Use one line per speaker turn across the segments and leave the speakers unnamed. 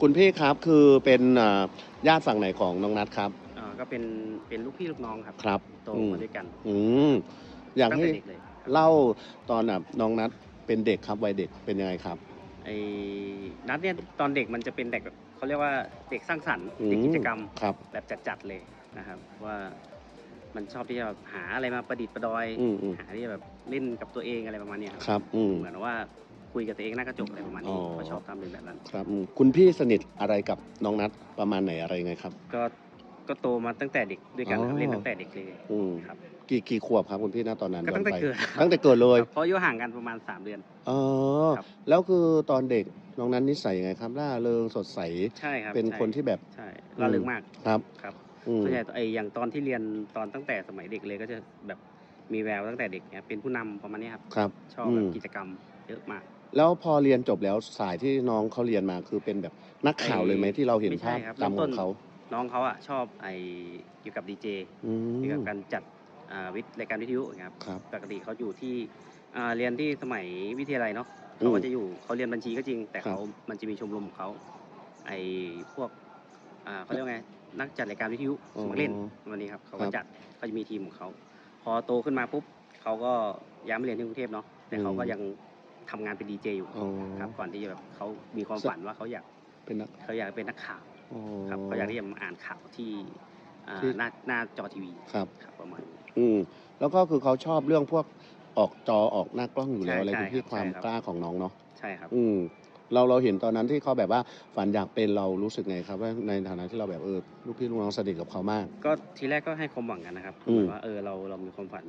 คุณพี่ครับคือเป็นอ่าญาติฝั่งไหนของน้องนัทครับ
อ่าก็เป็นเป็นลูกพี่ลูกน้องครับ
ครับ
โต
อืม
มาด้วยกัน
อืมอยาก
ตั้ง
ให้
แต่เด็กเลยครับ
เล่าตอนน่ะน้องนัทเป็นเด็กครับวัยเด็กเป็นยังไงครับ
ไอ้นัดเนี่ยตอนเด็กมันจะเป็นเด็กแบบเขาเรียกว่าเด็กสร้างสรรค์
อืม
เด็กกิจกรรม
ครับ
แบบจัดๆเลยนะครับ ว่ามันชอบที่จะแบบหาอะไรมาประดิษฐ์ประดอย
อืมอืม
หาที่จะแบบเล่นกับตัวเองอะไรประมาณเนี้ยครับ
ครับ อืม
เหมือนว่า คุยกับตัวเองหน้ากระจกอะไรประมาณนี้
อ๋อ
เขาชอบทำเป็นแบบนั้น
ครับอืมคุณพี่สนิทอะไรกับน้องนัทประมาณไหนอะไรยังไงครับ
ก็ก็โตมาตั้งแต่เด็กด้วยกันครับ
อ๋อ
เล่นตั้งแต่เด็กเลย
อืม
ครับ
กี่กี่ขวบครับคุณพี่ณตอนนั้น
ก็ตั้งแต่
ย้อนไป
เกิด
ตั้งแต่เกิดเลย
ครับเพราะอายุห่างกันประมาณ 3 เดือน
อ๋อ
ครับ
แล้วคือตอนเด็กน้องนัทนิสัยยังไงครับล่าเริงสดใส
ใช่ครับ
เป็น
ใช่
คนที่แบบ
ใช่ร่าเริงมาก
ครับ
ครับ
อืม
ส่วนใหญ่ไออย่างตอนที่เรียนตอนตั้งแต่สมัยเด็กเลยก็จะแบบมีแววตั้งแต่เด็กเนี่ยเป็นผู้นำประมาณนี้ครับ
ครับ
ชอบ
อื
แบบ
ม
กิจกรรมเยอะมาก
แล้วพอเรียนจบแล้วสายที่น้องเขาเรียนมาคือเป็นแบบนักข่าวเลยไหมที่เราเห็น
ไม่ใช่
ภาพ
ครับ
จำข
เริ่
อง
มต้น
เขา
น้องเขาอะชอบไอเกี่ยวกับดีเจ
อืม
เกี่ยวกับการจัดอ่าวิทย์รายการวิทยุอย่างเงี้ยครับ
ครับ
ปกติเขาอยู่ที่อ่าเรียนที่สมัยวิทยาลัยเนาะ
อืม
เขาก็จะอยู่เขาเรียนบัญชีก็จริง แต่
ครับ
เขามันจะมีชมรมของเขาไอพวกอ่าเขาเรียกว่าไงนักจัดรายการวิทยุสมัครเล่นวันนี้ครับเขา
ครั
ก็
บ
จัดเขาจะมีทีมของเขาพอโตขึ้นมาปุ๊บเขาก็ย้ายมาเรียนที่กรุงเทพเนาะแต่เขาก็
อืม
ยัง ทำงานเป็นดีเจอยู่
อ๋อ
ครับก่อนที่จะแบบเขามีความฝันว่าเขาอยาก
เป็นนัก
เขาอยากเป็นนักข่าว
อ๋อ
ครับเขาอยากที่จะมาอ่านข่าวที่อ่า
ที่
หน้าหน้าจอทีวี
ครับ
ครับประมาณนี้
อืมแล้วก็คือเขาชอบเรื่องพวกออกจอออกหน้ากล้องอยู่แล้ว
ใช่
อะไร
ใช่
ที่
ครับ
ความ
ใช่ครับ
กล้าของน้องเนาะ
ใช่ครับ
อืม เราเราเห็นตอนนั้นที่เขาแบบว่าฝันอยากเป็นเรารู้สึกไงครับว่าในฐานะที่เราแบบเออลูกพี่ลูกน้องสนิทกับเขามาก
ก็ทีแรกก็ให้ความหวังกันนะครับ
อืม
เหมือนว่าเออเราเรามีความฝัน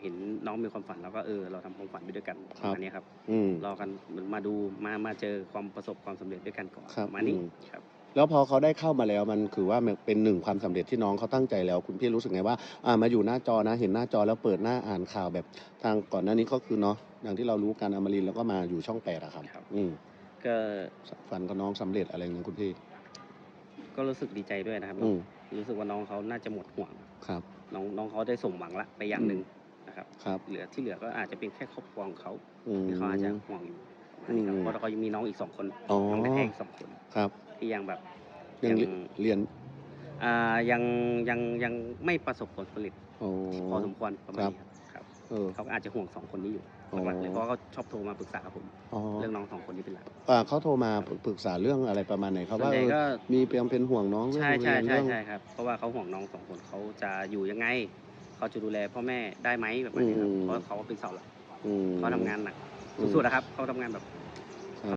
เห็นน้องมีความฝันแล้วก็เออเราทำความฝันไปด้วยกันป
ครั
ระ
บ
มาณนี้ครับ
อืม
รอกันมาดูมามาเจอความประสบความสำเร็จด้วยกันก่อน
ครับ
ประมาณนี้
อืม
ครับ
แล้วพอเขาได้เข้ามาแล้วมันคือว่ามันเป็นหนึ่งความสำเร็จที่น้องเขาตั้งใจแล้ว คุณพี่รู้สึกไงว่าอ่ามาอยู่หน้าจอนะ เห็นหน้าจอแล้วเปิดหน้าอ่านข่าวแบบทางก่อนหน้านี้ก็คือเนาะอย่างที่เรารู้การอมรินทร์แล้วก็มาอยู่ช่องแปดอะครับ
ครับ
อืม
ก็
ฝันกับน้องสำเร็จอะไรอย่างนี้คุณพี่
ก็รู้สึกดีใจด้วยนะครับ
อืม
รู้สึกว่าน้องเขาน่าจะหมดห่วง
ครับ
น้องน้องเขาได้สมหวังละไปอย่างหนึ่ง นะครับ
ครับ
เหลือที่เหลือก็อาจจะเป็นแค่ครอบครัวของเขา
อืม
ที่เขาอาจจะห่วงอยู่ประมาณนี้ครับ
อืม
เพราะเขายังมีน้องอีกสองคน
อ๋อ
น้องแท้ๆอีกสองคน
ครับ
ที่ยังแบบ
ยัง
ยัง
เรียน
อ่ายังยังยังไม่ประสบผลผลิต
โอ้
พอสมควรประมาณนี้ครับครับ
เออ
เขาก็อาจจะห่วงสองคนนี้อยู่
อ๋อ
หลักๆเลยเพราะว่าเขาชอบโทรมาปรึกษาผม
อ๋อ
เรื่องน้องสองคนนี้เป็นหลัก
อ่าเขาโทรมาปรึกษาเรื่องอะไรประมาณไหนครับ
ส่วน
ว่า
ใหญ่
เออ
ก็
มีเพียงเป็นห่วงน้องเรื่อง
ใช่ใช่
เรียน
ใช่
เรื่อง
ใช่ครับเพราะว่าเขาห่วงน้องสองคนเขาจะอยู่ยังไง เขาจะดูแลพ่อแม่ได้ไหมแบบนี้ครับ
อืม
เพราะเขาเป็นเสาหลัก
อืม
เขาทำงานหนัก
อืม
สุดๆนะครับเขาทำงานแบบ